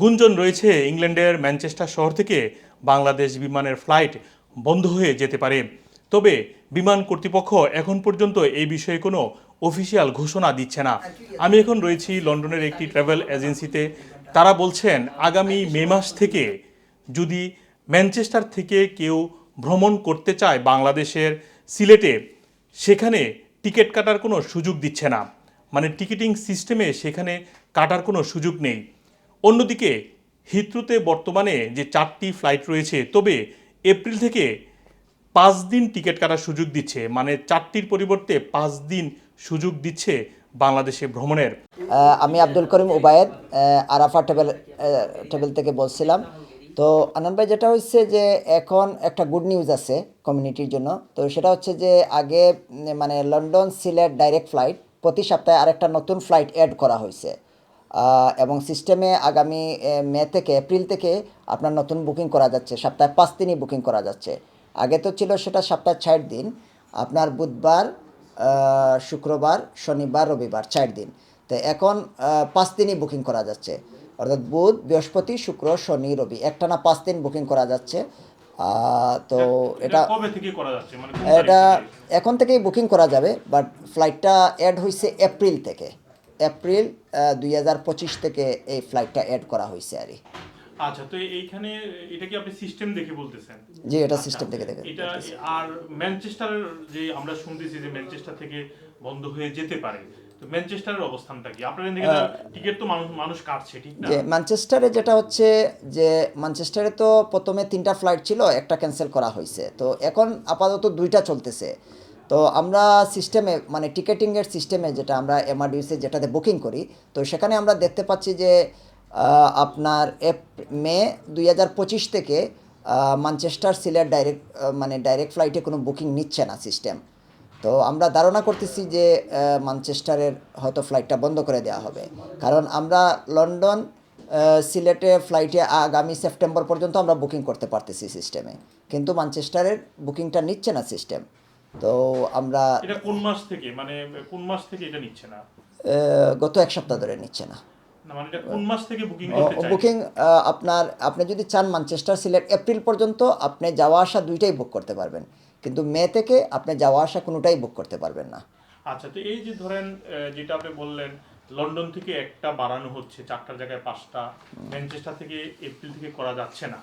গুঞ্জন রয়েছে ইংল্যান্ডের ম্যানচেস্টার শহর থেকে। বাংলাদেশ বিমানের ফ্লাইট বন্ধ হয়ে যেতে পারে। তবে বিমান কর্তৃপক্ষ এখন পর্যন্ত এই বিষয়ে কোনো অফিসিয়াল ঘোষণা দিচ্ছে না। আমি এখন রয়েছি লন্ডনের একটি ট্রাভেল এজেন্সিতে। তারা বলছেন, আগামী মে মাস থেকে যদি ম্যানচেস্টার থেকে কেউ ভ্রমণ করতে চায় বাংলাদেশের সিলেটে, সেখানে টিকিট কাটার কোনো সুযোগ দিচ্ছে না। মানে টিকিটিং সিস্টেমে সেখানে কাটার কোনো সুযোগ নেই। অন্যদিকে হিত্রুতে বর্তমানে যে চারটি ফ্লাইট রয়েছে তবে এপ্রিল থেকে পাঁচ দিন টিকিট কাটার সুযোগ দিচ্ছে মানে চারটির পরিবর্তে পাঁচ দিন সুযোগ দিচ্ছে বাংলাদেশে ভ্রমণের। আমি আব্দুল করিম উবায়েদ আরাফা আহ, টেবিল থেকে বলছিলাম। তো আনন্দ ভাই যেটা হচ্ছে যে এখন একটা গুড নিউজ আছে কমিউনিটির জন্য। তো সেটা হচ্ছে যে আগে মানে লন্ডন সিলেট ডাইরেক্ট ফ্লাইট প্রতি সপ্তাহে আরেকটা নতুন ফ্লাইট অ্যাড করা হয়েছে। এবং সিস্টেমে আগামী মে থেকে এপ্রিল থেকে আপনার নতুন বুকিং করা যাচ্ছে। সপ্তাহে পাঁচ দিনই বুকিং করা যাচ্ছে। আগে তো ছিল সেটা সপ্তাহে ষাট দিন। আপনার বুধবার শুক্রবার শনিবার রবিবার চার দিন। তো এখন পাঁচ দিনই বুকিং করা যাচ্ছে। অর্থাৎ বুধ বৃহস্পতি শুক্র শনি রবি একটা পাঁচ দিন বুকিং করা যাচ্ছে। তো এটা যাচ্ছে? মানে এটা এখন থেকেই বুকিং করা যাবে বাট ফ্লাইটটা অ্যাড হয়েছে এপ্রিল থেকে। এপ্রিল দুই হাজার পঁচিশ থেকে এই ফ্লাইটটা অ্যাড করা হয়েছে আর আচ্ছা তো এইখানে এটা কি আপনি সিস্টেম দেখে বলতেছেন? জি এটা সিস্টেম থেকে দেখে এটা আর ম্যানচেস্টারের যে আমরা শুনতেছি যে ম্যানচেস্টার থেকে বন্ধ হয়ে যেতে পারে তো ম্যানচেস্টারের অবস্থানটা কি? আপনার এদিকে টিকিট তো মানুষ মানুষ কাটছে ঠিক না? ম্যানচেস্টারে যেটা হচ্ছে যে ম্যানচেস্টারে তো প্রথমে তিনটা ফ্লাইট ছিল একটা ক্যান্সেল করা হয়েছে। তো এখন আপাতত দুইটা চলতেছে। তো আমরা সিস্টেমে মানে টিকেটিংয়ের সিস্টেমে যেটা আমরা এমআরডিউসে যেটাতে বুকিং করি তো সেখানে আমরা দেখতে পাচ্ছি যে আপনার এপ মে দুই হাজার পঁচিশ থেকে আহ, ম্যানচেস্টার সিলেট ডাইরেক্ট মানে ডাইরেক্ট ফ্লাইটে কোনো বুকিং নিচ্ছে না সিস্টেম তো আমরা ধারণা করতেছি যে আহ, ম্যানচেস্টারের হয়তো ফ্লাইটটা বন্ধ করে দেওয়া হবে। কারণ আমরা লন্ডন সিলেটে ফ্লাইটে আগামী সেপ্টেম্বর পর্যন্ত আমরা বুকিং করতে পারতেছি সিস্টেমে কিন্তু ম্যানচেস্টারের বুকিংটা নিচ্ছে না সিস্টেম তো আমরা এটা কোন মাস থেকে? মানে কোন মাস থেকে এটা নিচ্ছে না? গত এক সপ্তাহ ধরে নিচ্ছে না। মানে বুকিং বুকিং আপনার আপনি যদি চান ম্যানচেস্টার সিলেট এপ্রিল পর্যন্ত আপনি যাওয়া আসা দুইটাই বুক করতে পারবেন। কিন্তু মে থেকে আপনি যাওয়া আসা কোনোটাই বুক করতে পারবেন না। আচ্ছা তো এই যে ধরেন যেটা আপনি বললেন লন্ডন থেকে একটা বাড়ানো হচ্ছে চারটার জায়গায় পাঁচটা। ম্যানচেস্টার থেকে এপ্রিল থেকে করা যাচ্ছে না।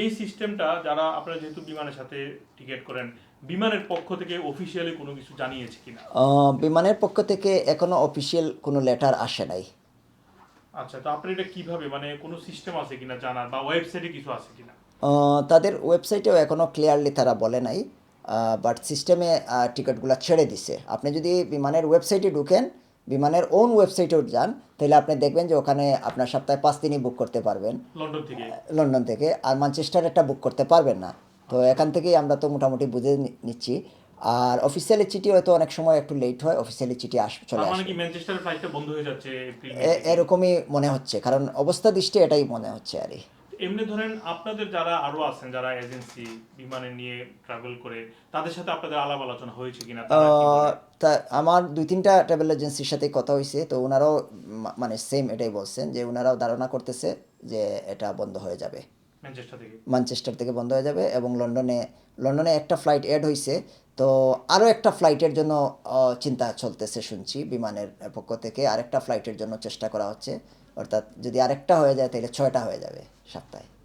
এই সিস্টেমটা যারা আপনারা যেহেতু বিমানের সাথে টিকিট করেন বিমানের পক্ষ থেকে অফিসিয়ালি কোনো কিছু জানিয়েছে কিনা? বিমানের পক্ষ থেকে এখনও অফিসিয়াল কোনো লেটার আসে নাই। আচ্ছা তো আপনি এটা কীভাবে মানে কোনো সিস্টেম আছে কিনা জানার বা ওয়েবসাইটে কিছু আছে কিনা? তাদের ওয়েবসাইটেও এখনও ক্লিয়ারলি তারা বলে নাই। বাট সিস্টেমে টিকিটগুলো ছেড়ে দিছে। আপনি যদি বিমানের ওয়েবসাইটে ঢুকেন বিমানের ওন ওয়েবসাইটেও যান তাহলে আপনি দেখবেন যে ওখানে আপনার সপ্তাহে পাঁচ দিনই বুক করতে পারবেন। লন্ডন থেকে। লন্ডন থেকে। আর ম্যানচেস্টার একটা বুক করতে পারবেন না। তো এখান থেকেই আমরা তো মোটামুটি বুঝে নিচ্ছি। আর অফিসিয়ালি চিঠি হয়তো অনেক সময় একটু লেট হয় অফিসিয়ালি চিঠি আস চলে মানে আসে? এরকমই মনে হচ্ছে। কারণ অবস্থা দৃষ্টি এটাই মনে হচ্ছে আর কি। এমনি ধরেন আপনাদের যারা আরও আছেন যারা এজেন্সি বিমানে নিয়ে ট্রাভেল করে তাদের সাথে আপনাদের আলাপ আলোচনা হয়েছে কিনা? তা আমার দুই তিনটা ট্রাভেল এজেন্সির সাথে কথা হয়েছে। তো ওনারাও মানে সেম এটাই বলছেন যে ওনারাও ধারণা করতেছে যে এটা বন্ধ হয়ে যাবে। ম্যানচেস্টার থেকে। বন্ধ হয়ে যাবে এবং লন্ডনে লন্ডনে একটা ফ্লাইট অ্যাড হয়েছে। তো আরও একটা ফ্লাইটের জন্য চিন্তা চলতেছে শুনছি বিমানের পক্ষ থেকে। আরেকটা ফ্লাইটের জন্য চেষ্টা করা হচ্ছে। অর্থাৎ যদি আরেকটা হয়ে যায় তাহলে ছয়টা হয়ে যাবে সপ্তাহে।